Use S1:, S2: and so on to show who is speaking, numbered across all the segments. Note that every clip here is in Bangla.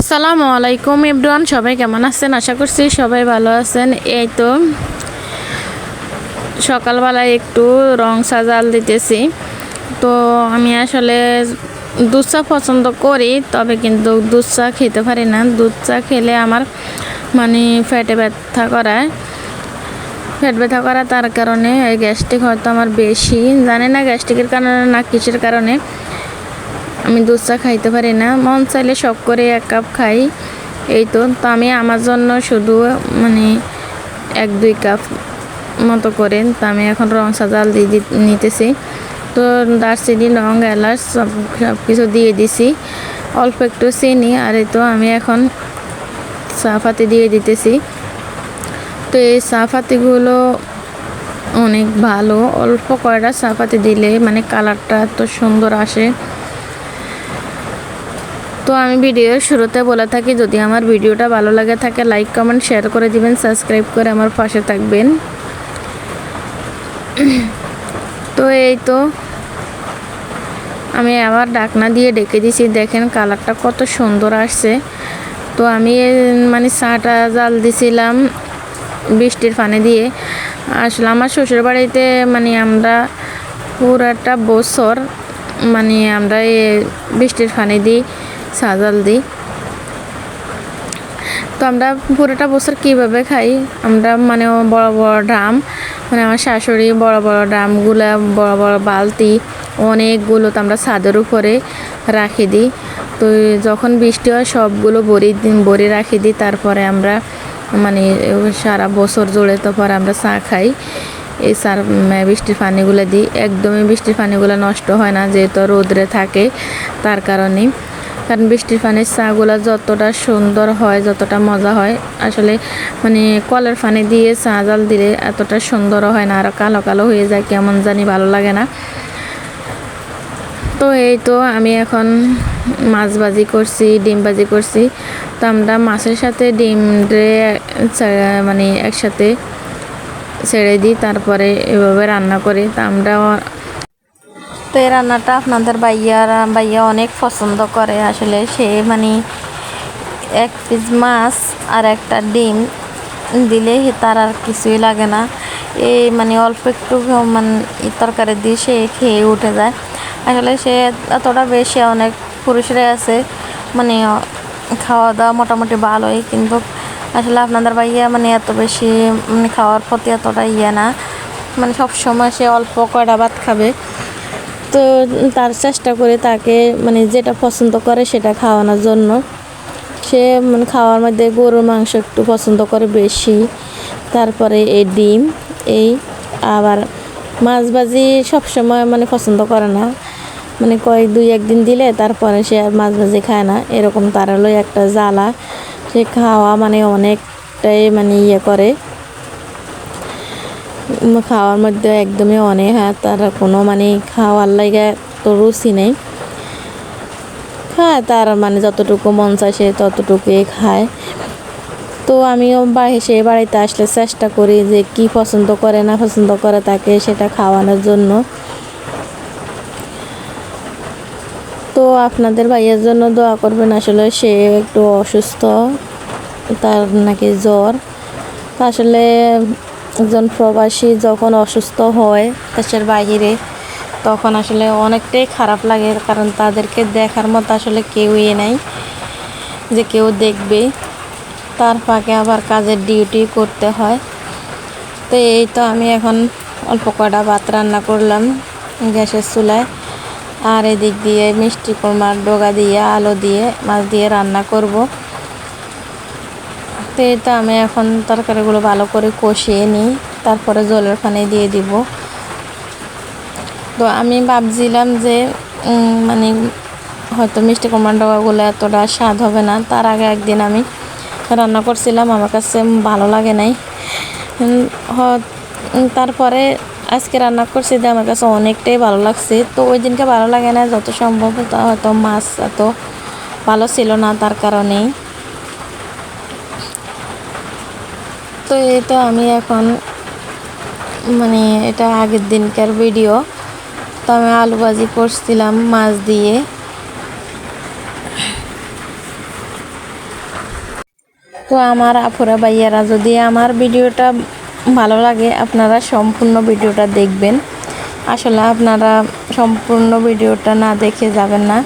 S1: আসসালামু আলাইকুম ইবরান সবাই কেমন আছেন? আশা করছি সবাই ভালো আছেন। এই তো সকালবেলায় একটু রং সাজাল দিতেছি। তো আমি আসলে দুধ চা পছন্দ করি, তবে কিন্তু দুধ চা খেতে পারি না। দুধ চা খেলে আমার মানে ফ্যাটে ব্যথা করায়। পেট ব্যথা করা তার কারণে গ্যাস্ট্রিক হয়তো আমার বেশি। জানি না গ্যাস্ট্রিকের কারণে না কিসের কারণে। আমি দুধ চা খাইতে পারি না। মন চাইলে শখ করে এক কাপ খাই। এই তো তো আমি আমার জন্য শুধু মানে এক, দুই কাপ মতো করে, তো আমি এখন রং সাজাল দিয়ে নিতেছি। তো দারচিনি, লং, এলাচ, সব সব কিছু দিয়ে দিছি। অল্প একটু চিনি, আর এই তো আমি এখন চা দিয়ে দিতেছি। তো এই চা পাতিগুলো অনেক ভালো। অল্প কয়টা চাপাতি দিলে মানে কালারটা এত সুন্দর আসে। তো আমি ভিডিওর শুরুতে বলে থাকি, যদি আমার ভিডিওটা ভালো লাগে থাকে লাইক কমেন্ট শেয়ার করে দিবেন সাবস্ক্রাইব করে আমার পাশে থাকবেন। তো এই তো, আমি আবার ডাকনা দিয়ে ডেকে দিছি, দেখেন কালারটা কত সুন্দর আসছে। তো আমি মানে চাটা জাল দিছিলাম বৃষ্টির পানি দিয়ে। আসলে আমার শ্বশুর বাড়িতে মানে আমরা পুরাটা বছর মানে আমরা বৃষ্টির পানি দিই। চা জাল দিই তো আমরা পুরোটা বছর কীভাবে খাই? আমরা মানে বড় বড় ড্রাম মানে আমার শাশুড়ি বড় বড় ড্রামগুলো, বড় বড় বালতি, অনেকগুলো তো আমরা ছাদের উপরে রাখি দিই তো যখন বৃষ্টি হয় সবগুলো বড়ি বড়ি রাখি দিই তারপরে আমরা মানে সারা বছর জুড়ে তারপরে আমরা চা খাই। এই সার বৃষ্টির পানিগুলো দিই একদমই বৃষ্টির পানিগুলো নষ্ট হয় না, যেহেতু রোদ্রে থাকে, তার কারণেই। কারণ বৃষ্টির পানির চাগুলো যতটা সুন্দর হয়, যতটা মজা হয়, আসলে মানে কলের পানি দিয়ে চা জাল দিলে এতটা সুন্দরও হয় না, আর কালো কালো হয়ে যায়, কেমন জানি ভালো লাগে না। তো এই তো আমি এখন মাছ ভাজি করছি, ডিম ভাজি করছি। তো আমরা মাছের সাথে ডিম মানে একসাথে ছেড়ে দিই, তারপরে এভাবে রান্না করি। তা আমরা তো এই রান্নাটা আপনাদের ভাইয়ারা, ভাইয়া অনেক পছন্দ করে। আসলে সে মানে এক পিস মাছ আর একটা ডিম দিলে তার আর কিছুই লাগে না। এই মানে অল্প একটু মানে তরকারি দিয়ে সে খেয়ে উঠে যায়। আসলে সে এতটা বেশি অনেক পুরুষরা আছে মানে খাওয়া দাওয়া মোটামুটি ভালোই, কিন্তু আসলে আপনাদের ভাইয়া মানে এত বেশি মানে খাওয়ার প্রতি এতটা ইয়ে না। মানে সবসময় সে অল্প কয়টা ভাত খাবে। তো তার চেষ্টা করে তাকে মানে যেটা পছন্দ করে সেটা খাওয়ানোর জন্য। সে মানে খাওয়ার মধ্যে গরুর মাংস একটু পছন্দ করে বেশি। তারপরে এই ডিম, এই আবার মাছ ভাজি সবসময় মানে পছন্দ করে না। মানে কয়েক দুই একদিন দিলে তারপরে সে আর মাছ ভাজি খায় না। এরকম তার হলো একটা জ্বালা। সে খাওয়া মানে অনেকটাই মানে ইয়ে করে। খাওয়ার মধ্যে একদমই অনেক হ্যাঁ তার কোনো মানে খাওয়ার লাগে তো রুচি নেই। খায় তার মানে যতটুকু মন চায় সে ততটুকুই খায়। তো আমিও সে বাড়িতে আসলে চেষ্টা করি যে কি পছন্দ করে, না পছন্দ করে তাকে সেটা খাওয়ানোর জন্য। তো আপনাদের ভাইয়ের জন্য দোয়া করবেন, আসলে সে একটু অসুস্থ, তার নাকি জ্বর। আসলে একজন প্রবাসী যখন অসুস্থ হয় দেশের বাইরে, তখন আসলে অনেকটাই খারাপ লাগে, কারণ তাদেরকে দেখার মতো আসলে কেউই নাই যে কেউ দেখবে। তার ফাঁকে আবার কাজের ডিউটি করতে হয়। তো এই তো আমি এখন অল্প কটা ভাত রান্না করলাম গ্যাসের চুলায়। আর এদিক দিয়ে মিষ্টি কুমার ডোগা দিয়ে, আলু দিয়ে, মাছ দিয়ে রান্না করব। তো এই তো আমি এখন তরকারিগুলো ভালো করে কষিয়ে নিই, তারপরে জলের পানি দিয়ে দিব। তো আমি ভাবছিলাম যে মানে হয়তো মিষ্টি কুমড়ার ডগাগুলো এতটা স্বাদ হবে না। তার আগে একদিন আমি রান্না করছিলাম, আমার কাছে ভালো লাগে নাই। তারপরে আজকে রান্না করছি যে আমার কাছে অনেকটাই ভালো লাগছে। তো ওই দিনকে ভালো লাগে না, যত সম্ভব হয়তো মাছ এত ভালো ছিল না তার কারণেই। তো এটা আমি এখন মানে এটা আগের দিনকার ভিডিও তো আমি আলু ভাজি করছিলাম মাছ দিয়ে। তো আমার আপুরা ভাইয়ারা, যদি আমার ভিডিওটা ভালো লাগে, আপনারা সম্পূর্ণ ভিডিওটা দেখবেন। আসলে আপনারা সম্পূর্ণ ভিডিওটা না দেখে যাবেন না।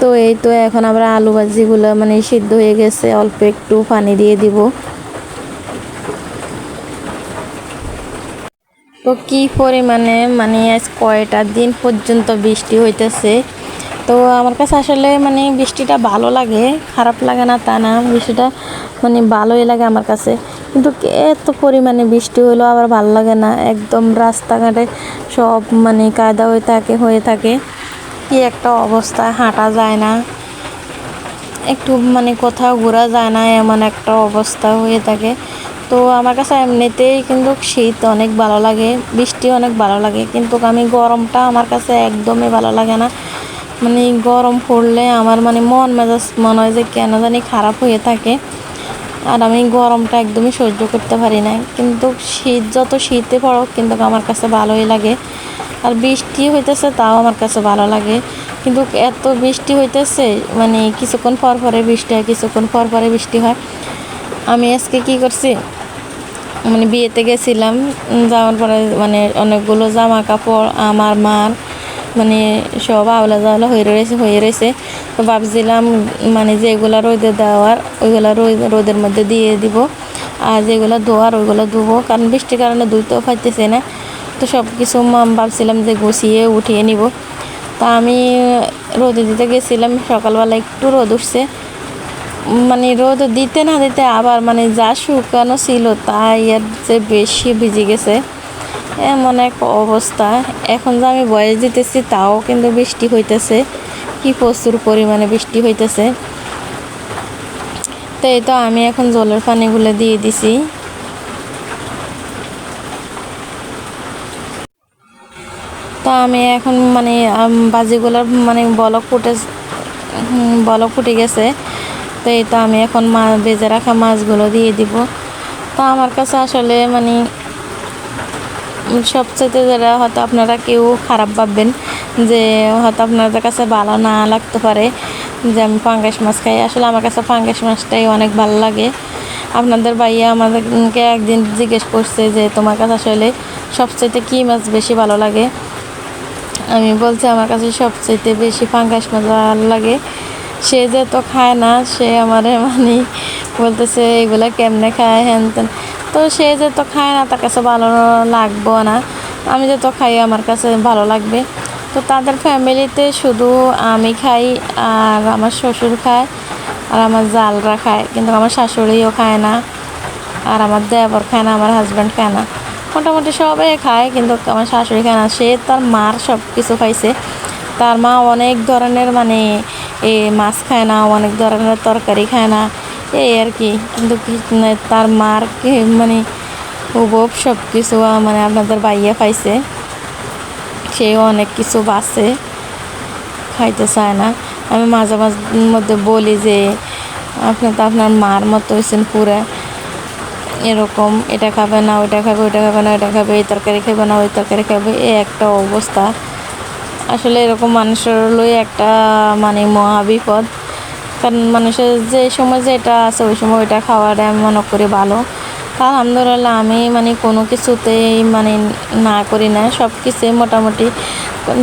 S1: তো এই তো এখন আমরা আলু ভাজিগুলো মানে সিদ্ধ হয়ে গেছে, অল্প একটু পানি দিয়ে দিব। তো কি পরিমাণে মানে আজ কয়টা দিন পর্যন্ত বৃষ্টি হইতেছে? তো আমার কাছে আসলে মানে বৃষ্টিটা ভালো লাগে, খারাপ লাগে না তা না, বৃষ্টিটা মানে ভালোই লাগে আমার কাছে। কিন্তু এত পরিমাণে বৃষ্টি হলো আবার ভালো লাগে না, একদম রাস্তাঘাটে সব মানে কাদা হয়ে থাকে হয়ে থাকে। কি একটা অবস্থা, হাঁটা যায় না। একটু মানে কোথাও ঘোরা যায় না, এমন একটা অবস্থা হয়ে থাকে। তো আমার কাছে এমনিতেই কিন্তু শীত অনেক ভালো লাগে, বৃষ্টি অনেক ভালো লাগে, কিন্তু আমি গরমটা আমার কাছে একদমই ভালো লাগে না। মানে গরম পড়লে আমার মানে মন মেজাজ মনে হয় যে কেন জানি খারাপ হয়ে থাকে। আর আমি গরমটা একদমই সহ্য করতে পারি না। কিন্তু শীত, যত শীতে পড়ো কিন্তু আমার কাছে ভালোই লাগে। আর বৃষ্টি হইতেছে তাও আমার কাছে ভালো লাগে। কিন্তু এত বৃষ্টি হইতেছে মানে কিছুক্ষণ পর পরে বৃষ্টি হয়, কিছুক্ষণ পর পরে বৃষ্টি হয়। আমি আজকে কি করছি মানে বিয়েতে গেছিলাম, যাওয়ার পরে মানে অনেকগুলো জামা কাপড় আমার মার মানে সব আওলা জাওলা হয়ে রয়েছে হয়ে রয়েছে। তো ভাবছিলাম মানে যেগুলো রোদে দেওয়ার, ওইগুলো রোদ, রোদের মধ্যে দিয়ে দিব। আর যেগুলো ধোয়ার, ওইগুলো ধুবো, কারণ বৃষ্টির কারণে ধুইতেও পাইতেছে না। তো সব কিছু ভাবছিলাম যে গুছিয়ে উঠিয়ে নিব। তা আমি রোদে দিতে গেছিলাম, সকালবেলা একটু রোদ উঠছে। মানে রোদ দিতে না দিতে আবার মানে যা শুকানো ছিল তাই এর যে বেশি ভিজে গেছে। এমন এক অবস্থা। এখন যে আমি বয়স দিতেছি তাও কিন্তু বৃষ্টি হইতেছে। কি প্রচুর পরিমাণে বৃষ্টি হইতেছে। তো এই তো আমি এখন জলের পানিগুলো দিয়ে দিছি। তো আমি এখন মানে বাজিগুলোর মানে বলক ফুটে বলক ফুটে গেছে। তো এই তো আমি এখন মা, বেজে রাখা মাছগুলো দিয়ে দিব। তো আমার কাছে আসলে মানে সবচেয়ে যেটা হয়তো আপনারা কেউ খারাপ ভাববেন যে হয়তো আপনাদের কাছে ভালো না লাগতে পারে যে আমি পাঙ্গাস মাছ খাই। আসলে আমার কাছে পাঙ্গাস মাছটাই অনেক ভালো লাগে। আপনাদের ভাইয়া আমাদেরকে একদিন জিজ্ঞেস করছে যে তোমার কাছে আসলে সবচেয়ে কী মাছ বেশি ভালো লাগে? আমি বলছি, আমার কাছে সবচেয়ে বেশি পাঙ্গাস মাছ ভালো লাগে। সে যে তো খায় না, সে আমার মানে বলতেছে, এগুলো কেমনে খায়? হ্যান তেন তো সে যে তো খায় না, তার কাছে ভালো লাগবো না। আমি যে তো খাই, আমার কাছে ভালো লাগবে। তো তাদের ফ্যামিলিতে শুধু আমি খাই, আর আমার শ্বশুর খায়, আর আমার জালরা খায়। কিন্তু আমার শাশুড়িও খায় না, আর আমার দেবর খায় না, আমার হাজব্যান্ড খায় না। মোটামুটি সবাই খায়, কিন্তু আমার শাশুড়ি খায় না। সে তার মার সব কিছু খাইছে। তার মা অনেক ধরনের মানে এ মাছ খায় না, অনেক ধরনের তরকারি খায় না। এই আর কি। কিন্তু তার মার মানে উবব সব কিছু মানে আপনাদের বাইয়া খাইছে। সেও অনেক কিছু বাসে খাইতে চায় না। আমি মাঝে মাঝে, মধ্যে বলি যে, আপনি তো আপনার মার মতো হয়েছেন পুরা। এরকম, এটা খাবে না, ওইটা খাবে ওইটা খাবে না, ওইটা খাবে, এই তরকারি খাবে না, ওই তরকারি খাবে এই একটা অবস্থা। আসলে এরকম মানুষের হলোই একটা মানে মহাবিপদ কারণ মানুষের যে সময় যেটা আছে, ওই সময় ওইটা খাওয়াটা আমি মনে করি ভালো। আলহামদুলিল্লাহ, আমি মানে কোনো কিছুতেই মানে না করি না। সব কিছুই মোটামুটি,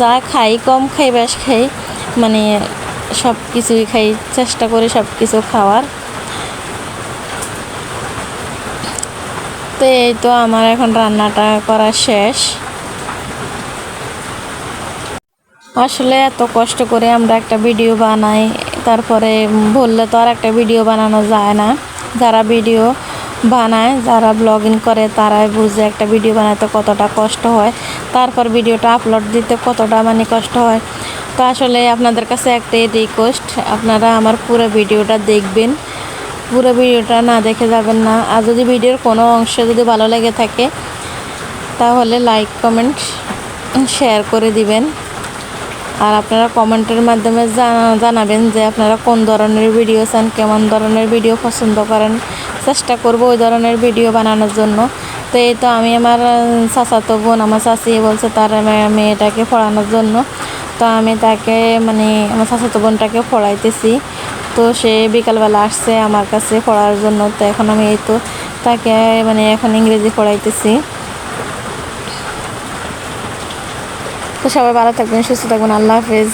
S1: যা খাই, কম খাই, বেশ খাই মানে সব কিছুই খাই, চেষ্টা করি সব কিছু খাওয়ার। তো এই তো আমার এখন রান্নাটা করা শেষ। আসলে এত কষ্ট করে আমরা একটা ভিডিও বানাই, তারপরে বললে তো আর একটা ভিডিও বানানো যায় না। যারা ভিডিও বানায়, যারা ব্লগিং করে, তারাই বুঝে একটা ভিডিও বানাতে কতটা কষ্ট হয়, তারপর ভিডিওটা আপলোড দিতে কতটা মানে কষ্ট হয়। তো আসলে আপনাদের কাছে একটাই রিকোয়েস্ট আপনারা আমার পুরো ভিডিওটা দেখবেন। পুরো ভিডিওটা না দেখে যাবেন না। আর যদি ভিডিওর কোনো অংশ যদি ভালো লেগে থাকে, তাহলে লাইক কমেন্ট শেয়ার করে দিবেন। আর আপনারা কমেন্টের মাধ্যমে জানাবেন যে আপনারা কোন ধরনের ভিডিও চান কেমন ধরনের ভিডিও পছন্দ করেন। চেষ্টা করব ওই ধরনের ভিডিও বানানোর জন্য। তো এই তো আমি আমার চাচাতো বোন, আমার চাচি বলছে তার মেয়েটাকে পড়ানোর জন্য। তো আমি তাকে মানে আমার চাচাতো বোনটাকে পড়াইতেছি। তো সে বিকালবেলা আসছে আমার কাছে পড়ার জন্য, তো এখন আমি এই তো তাকে মানে এখন ইংরেজি পড়াইতেছি। তো সবাই ভালো থাকবেন, সুস্থ থাকবেন, আল্লাহ হাফেজ।